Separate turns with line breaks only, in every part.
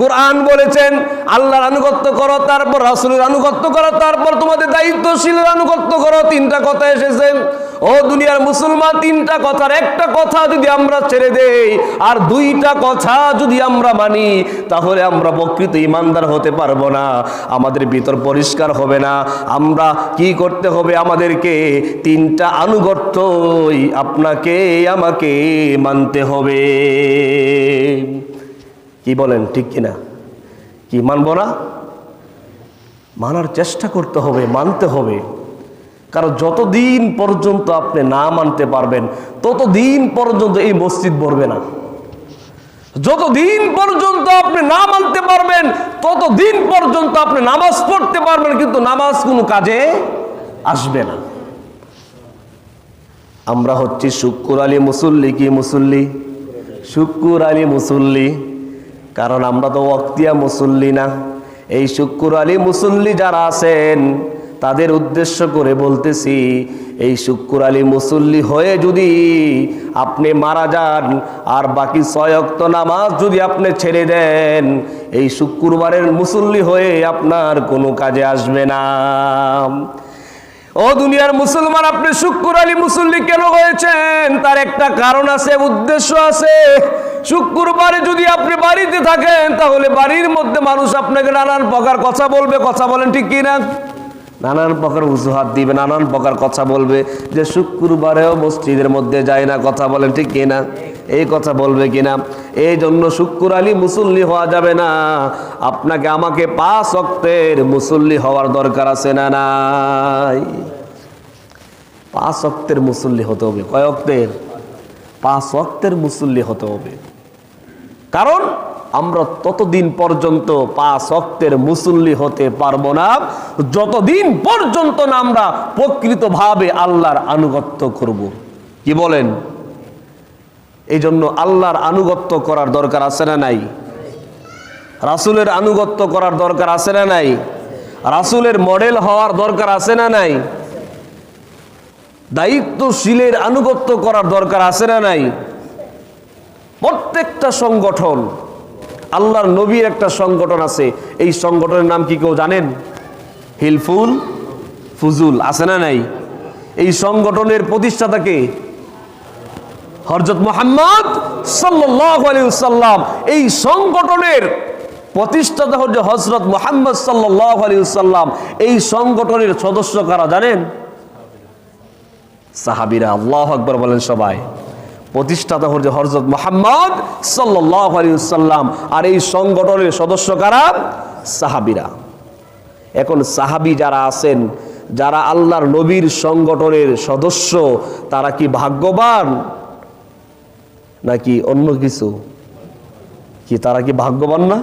কোরআন বলেছেন, আল্লাহর আনুগত্য করো, তারপর রাসূলের আনুগত্য করো, তারপর তোমাদের দায়িত্বশীলের আনুগত্য করো। তিনটা কথা এসেছে ও দুনিয়ার মুসলমান, তিনটা কথার একটা কথা যদি আমরা ছেড়ে দেই, আর দুইটা কথা যদি আমরা মানি, তাহলে আমরা প্রকৃত ইমানদার হতে পারব না। আমাদের ভিতর পরিষ্কার হবে না। আমরা কি করতে হবে আমাদেরকে? তিনটা আনুগত্যই আপনাকে, আমাকে মানতে হবে। কি বলেন, ঠিক কিনা? কি মানব না? মানার চেষ্টা করতে হবে, মানতে হবে। কারণ যতদিন পর্যন্ত আপনি না মানতে পারবেন, ততদিন পর্যন্ত এই মসজিদ ভরবে না। যতদিন পর্যন্ত আপনি না মানতে পারবেন, ততদিন পর্যন্ত আপনি নামাজ পড়তে পারবেন, কিন্তু নামাজ কোনো কাজে আসবে না। আমরা হচ্ছি শুক্কুর আলী মুসল্লি কি মুসল্লি? শুক্কুর আলী মুসল্লি। কারণ আমরা তো অক্তিয়া মুসল্লি না। এই শুক্কুর আলী মুসল্লি যারা আছেন, তাদের উদ্দেশ্য করে বলতেছি, এই শুক্কুর আলী মুসল্লি হয়ে যদি আপনি মারা যান, আর বাকি ছয়ক্ত নামাজ যদি আপনি ছেড়ে দেন, এই শুক্রবারের মুসল্লি হয়ে আপনার কোনো কাজে আসবে না। ও দুনিয়ার মুসলমান, আপনি শুক্র আলী মুসল্লি কেন হয়েছেন? তার একটা কারণ আছে, উদ্দেশ্য আছে। শুক্রবারে যদি আপনি বাড়িতে থাকেন, তাহলে বাড়ির মধ্যে মানুষ আপনাকে নানান প্রকার কথা বলবে। কথা বলেন ঠিক কিনা? নানান প্রকার উজুহাত দিবে, নানান প্রকার কথা বলবে যে শুক্রবারেও মসজিদের মধ্যে যায় না। কথা বলেন ঠিক কিনা? এই কথা বলবে কিনা? এই জন্য শুক্র আলী মুসল্লি হওয়া যাবে না। আপনাকে আমাকে পাঁচ অক্তের মুসল্লি হওয়ার দরকার আছে না নাই? পাঁচ অক্তের মুসল্লি হতে হবে। কয় অক্তের? পাঁচ অক্তের মুসল্লি হতে হবে। কারণ আমরা ততদিন পর্যন্ত পাঁচ অক্তের মুসল্লি হতে পারব না। যতদিন পর্যন্ত না আমরা প্রকৃতভাবে আল্লাহর আনুগত্য করব। কি বলেন? এই জন্য আল্লাহর আনুগত্য করার দরকার আছে না নাই? রাসুলের আনুগত্য করার দরকার আছে না নাই? রাসুলের মডেল হওয়ার দরকার আছে না নাই? দায়িত্বশীলের আনুগত্য করার দরকার আছে না নাই? প্রত্যেকটা সংগঠন, আল্লাহর নবীর একটা সংগঠন আছে। এই সংগঠনের নাম কি কেউ জানেন? হিলফুল ফুজুল, আছে না নাই? এই সংগঠনের প্রতিষ্ঠাতাকে হরজত মোহাম্মদ সাল্লাম এই সংগঠনের প্রতিষ্ঠাতা হচ্ছে হজরত মোহাম্মদ সাল্লাম এই সংগঠনের সদস্য কারা জানেন? সাহাবিরা, আল্লাহ আকবর বলেন সবাই। প্রতিষ্ঠাতা হচ্ছে হরজত মোহাম্মদ সাল্লাম আর এই সংগঠনের সদস্য কারা? সাহাবিরা। এখন সাহাবি যারা আছেন, যারা আল্লাহর নবীর সংগঠনের সদস্য, তারা কি ভাগ্যবান? নাকি অন্য কিছু? কি তারা কি ভাগ্যবান না?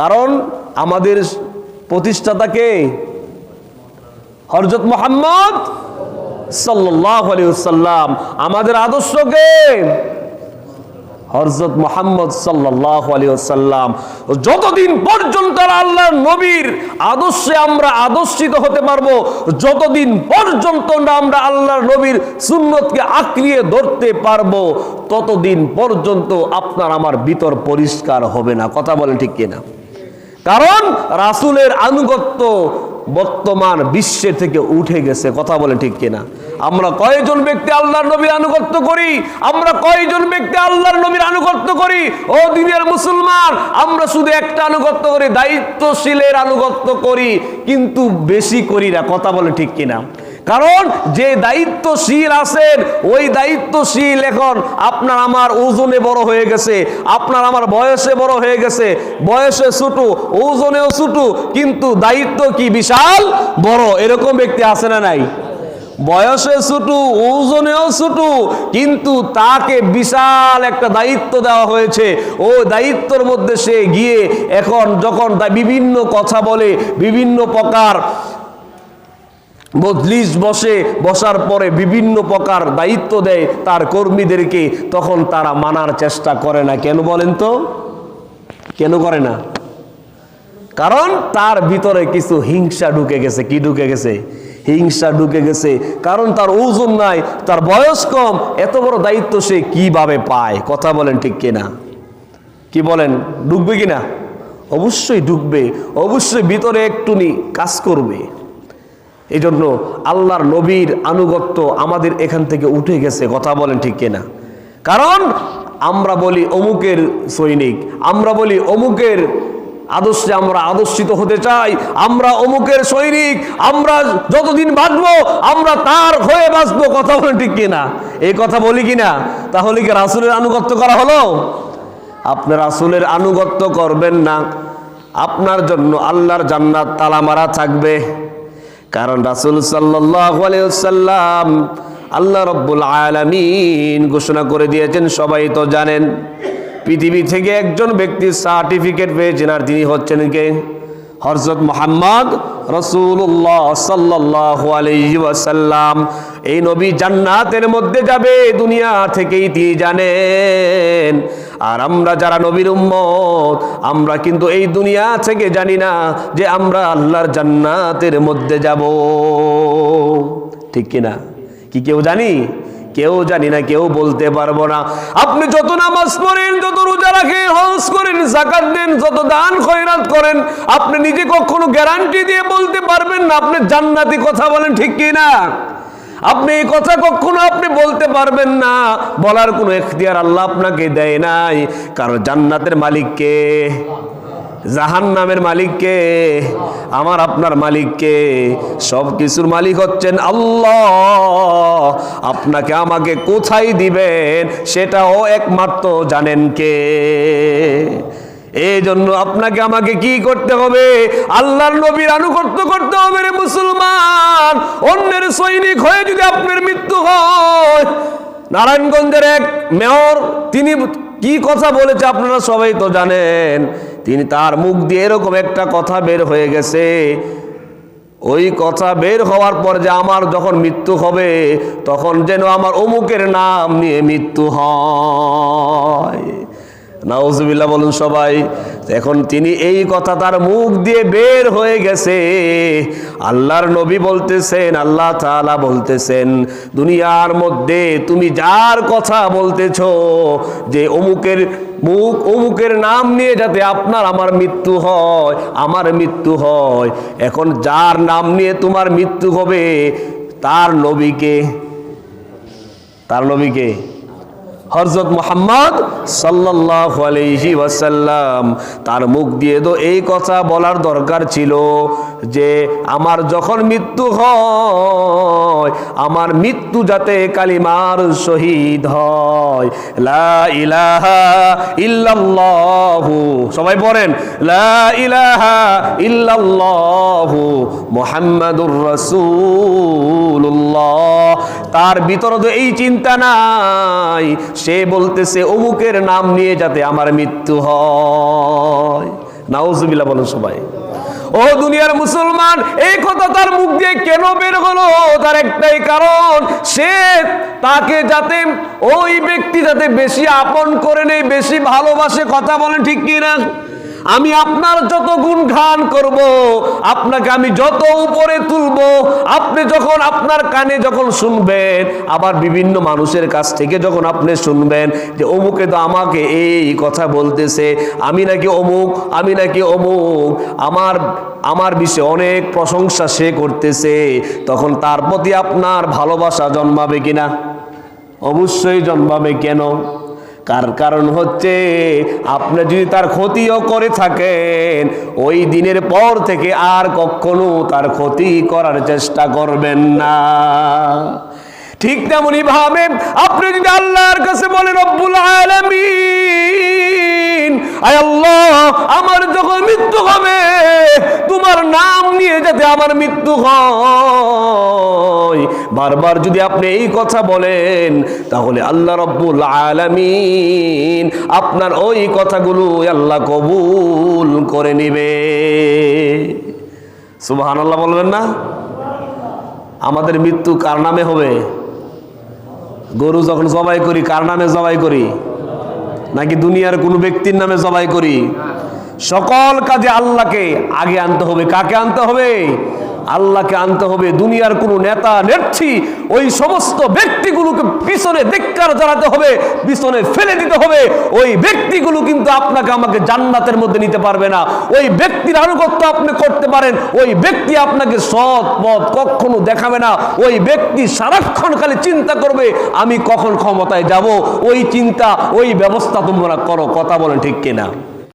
কারণ আমাদের প্রতিষ্ঠাতাকে হরজত মোহাম্মদ সাল্লাম আমাদের আদর্শকে। হরজত মোহাম্মদ সাল্লাম যতদিন পর্যন্ত আল্লাহ নবীর আদর্শে আমরা আদর্শিত হতে পারব, যতদিন পর্যন্ত না আমরা আল্লাহর নবীর সুন্নতকে আঁকড়িয়ে ধরতে পারব, ততদিন পর্যন্ত আপনার আমার ভিতর পরিষ্কার হবে না। কথা বলেন ঠিক কিনা? কারণ রাসুলের আনুগত্য বর্তমান বিশ্বের থেকে উঠে গেছে, কথা বলে ঠিক কিনা? আমরা কয়জন ব্যক্তি আল্লাহর নবীর আনুগত্য করি? আমরা কয়জন ব্যক্তি আল্লাহর নবীর আনুগত্য করি? ও দিনের মুসলমান, আমরা শুধু একটা আনুগত্য করি, দায়িত্বশীলের আনুগত্য করি, কিন্তু বেশি করি না, কথা বলে ঠিক কিনা? কারণ যে দায়িত্বশীল আছেন, ওই দায়িত্বশীল এখন আপনার আমার ওজনে বড় হয়ে গেছে, আপনার আমার বয়সে বড় হয়ে গেছে, বয়সে ছোটো, ওজনেও ছুটু, কিন্তু দায়িত্ব কি বিশাল বড়, এরকম ব্যক্তি আছে না নাই? বয়সে ছুটু, ওজনেও ছুটু, কিন্তু তাকে বিশাল একটা দায়িত্ব দেওয়া হয়েছে। ও দায়িত্বর মধ্যে সে গিয়ে এখন যখন বিভিন্ন কথা বলে, বিভিন্ন প্রকার মজলিস বসে, বসার পরে বিভিন্ন প্রকার দায়িত্ব দেয় তার কর্মীদেরকে, তখন তারা মানার চেষ্টা করে না। কেন বলেন তো? কেন করে না? কারণ তার ভিতরে কিছু হিংসা ঢুকে গেছে। কি ঢুকে গেছে? হিংসা ঢুকে গেছে। কারণ তার ওজন নাই, তার বয়স কম, এত বড় দায়িত্ব সে কীভাবে পায়? কথা বলেন ঠিক কিনা? কি বলেন? ঢুকবে কিনা? অবশ্যই ঢুকবে। অবশ্যই ভিতরে একটুনি কাজ করবে। এই জন্য আল্লাহর নবীর আনুগত্য আমাদের এখান থেকে উঠে গেছে, কথা বলেন ঠিক কিনা? কারণ আমরা বলি অমুকের সৈনিক, আমরা বলি অমুকের আদর্শে আমরা আদর্শিত হতে চাই, আমরা অমুকের সৈনিক, আমরা যতদিন বাঁচবো, আমরা তার হয়ে বাঁচবো, কথা বলেন ঠিক কিনা? এই কথা বলি কিনা? তাহলে কি রাসুলের আনুগত্য করা হলো? আপনি রাসুলের আনুগত্য করবেন না। আপনার জন্য আল্লাহর জান্নাত তালা মারা থাকবে। কারণ রাসুল সাল্লাম আল্লাহ রব্বুল আলামিন ঘোষণা করে দিয়েছেন, সবাই তো জানেন, পৃথিবী থেকে একজন ব্যক্তি সার্টিফিকেট পেয়েছেন আর তিনি হচ্ছেন কে? হরজত মোহাম্মদ রসুল্লাহ সাল্লাহ আলাইহি ওয়াসাল্লাম। এই নবী জান্নাতের মধ্যে যাবে, দুনিয়া থেকেই তিনি জানেন। আর আমরা যারা নবীর উম্মত, আমরা কিন্তু এই দুনিয়া থেকে জানি না যে আমরা আল্লাহর জান্নাতের মধ্যে যাব। ঠিক কিনা কি কেউ জানি? কেউ জানি না, কেউ বলতে পারব না। আপনি যত নামাজ পড়েন, যত রোজা রাখেন, হজ করেন জাকাত দেন, যত দান খয়রাত করেন, আপনি নিজে কখনো গ্যারান্টি দিয়ে বলতে পারবেন না, আপনি জান্নাতি কথা বলেন, ঠিক কি না? আপনি এই কথা কখনো আপনি বলতে পারবেন না। বলার কোনো এখতিয়ার আল্লাহ আপনাকে দেয় নাই। কারণ জান্নাতের মালিককে জাহান নামের মালিককে আমার, আপনার মালিককে সব কিছুর মালিক হচ্ছেন আল্লাহ। আপনাকে আমাকে কোথায় দিবেন? সেটাও একমাত্র জানেন কে? এই জন্য আপনাকে, আমাকে কি করতে হবে? আল্লাহর নবীর আনুগত্য করতে হবে রে মুসলমান। অন্যের সৈনিক হয়ে যদি আপনার মৃত্যু হয়, নারায়ণগঞ্জের এক মেয়র, তিনি কি কথা বলেছে আপনারা সবাই তো জানেন। তিনি তার মুখ দিয়ে এরকম একটা কথা বের হয়ে গেছে। ওই কথা বের হওয়ার পর যে আমার যখন মৃত্যু হবে, তখন যেন আমার অমুকের নাম নিয়ে মৃত্যু হয়। নাউজুবিল্লাহ বলুন সবাই, এখন তিনি এই কথা তার মুখ দিয়ে বের হয়ে গেছে। আল্লাহর নবী বলতেছেন, আল্লাহ তাআলা বলতেছেন, দুনিয়ার মধ্যে তুমি যার কথা বলতেছ, যে অমুকের মুখ, অমুকের নাম নিয়ে যাতে আপনার আমার মৃত্যু হয়, আমার মৃত্যু হয়, এখন যার নাম নিয়ে তোমার মৃত্যু হবে, তার নবীকে তার নবীকে হরজত মোহাম্মদ সাল্লাহ আলহি ওয়াসাল্লাম। তার মুখ দিয়ে তো এই কথা বলার দরকার ছিল যে, আমার যখন মৃত্যু হয়, আমার মৃত্যু যাতে কালিমার শহীদ হয়। লা ইলাহা সবাই পড়েন, লা ইলাহা মুহাম্মাদুর রাসূলুল্লাহ। তার ভিতরে তো এই চিন্তা নাই। সে বলতেছে, অমুকের নাম নিয়ে যাতে আমার মৃত্যু হয়। নাউজুবিল্লাহ বলো সবাই। ও দুনিয়ার মুসলমান, এই কথা তার মুখ দিয়ে কেন বের হলো? তার একটাই কারণ, সে তাকে যাতে ওই ব্যক্তি যাতে বেশি আপন করে নেই বেশি ভালোবাসে, কথা বলে ঠিক কি না আমি আপনার যত গুণগান করব, আপনাকে আমি যত উপরে তুলব, আপনি যখন আপনার কানে যখন শুনবেন, আবার বিভিন্ন মানুষের কাছ থেকে যখন আপনি শুনবেন যে অমুকে তো আমাকে এই কথা বলতেছে, আমি নাকি অমুক, আমি নাকি অমুক, আমার আমার বিষয়ে অনেক প্রশংসা সে করতেছে, তখন তার প্রতি আপনার ভালোবাসা জন্মাবে কিনা? অবশ্যই জন্মাবে কেন? কার কারণ হচ্ছে আপনি যদি তার ক্ষতিও করে থাকেন, ওই দিনের পর থেকে আর কখনো তার ক্ষতি করার চেষ্টা করবেন না। ঠিক তেমনি ভাবে আপনি যদি আল্লাহর কাছে বলেন, রব্বুল আলামিন, আয় আল্লাহ, আমার যখন মৃত্যু হবে, তোমার নাম নিয়ে যাতে আমার মৃত্যু হয়। বারবার যদি আপনি এই কথা বলেন, তাহলে আল্লাহ রব্বুল আলামিন আপনার ওই কথাগুলো আল্লাহ কবুল করে নিবে। সুবহানাল্লাহ বলবেন না? আমাদের মৃত্যু কার নামে হবে? গরু যখন জবাই করি, কার নামে জবাই করি? নাকি দুনিয়ার কোনো ব্যক্তির নামে জবাই করি? সকল কাজে আল্লাহকে আগে আনতে হবে। কাকে আনতে হবে? আল্লাহকে আনতে হবে, দুনিয়ার কোনো নেতা, নেত্রী, ওই সমস্ত ব্যক্তিগুলোকে পিছনে ধিক্কার জানাতে হবে, পিছনে ফেলে দিতে হবে। ওই ব্যক্তিগুলো কিন্তু আপনাকে আমাকে জান্নাতের মধ্যে নিতে পারবে না। ওই ব্যক্তির আনুগত্য আপনি করতে পারেন, ওই ব্যক্তি আপনাকে সৎ পথ কখনো দেখাবে না। ওই ব্যক্তি সারাক্ষণ খালি চিন্তা করবে, আমি কখন ক্ষমতায় যাব? ওই চিন্তা, ওই ব্যবস্থা তোমরা করো, কথা বলেন ঠিক কিনা?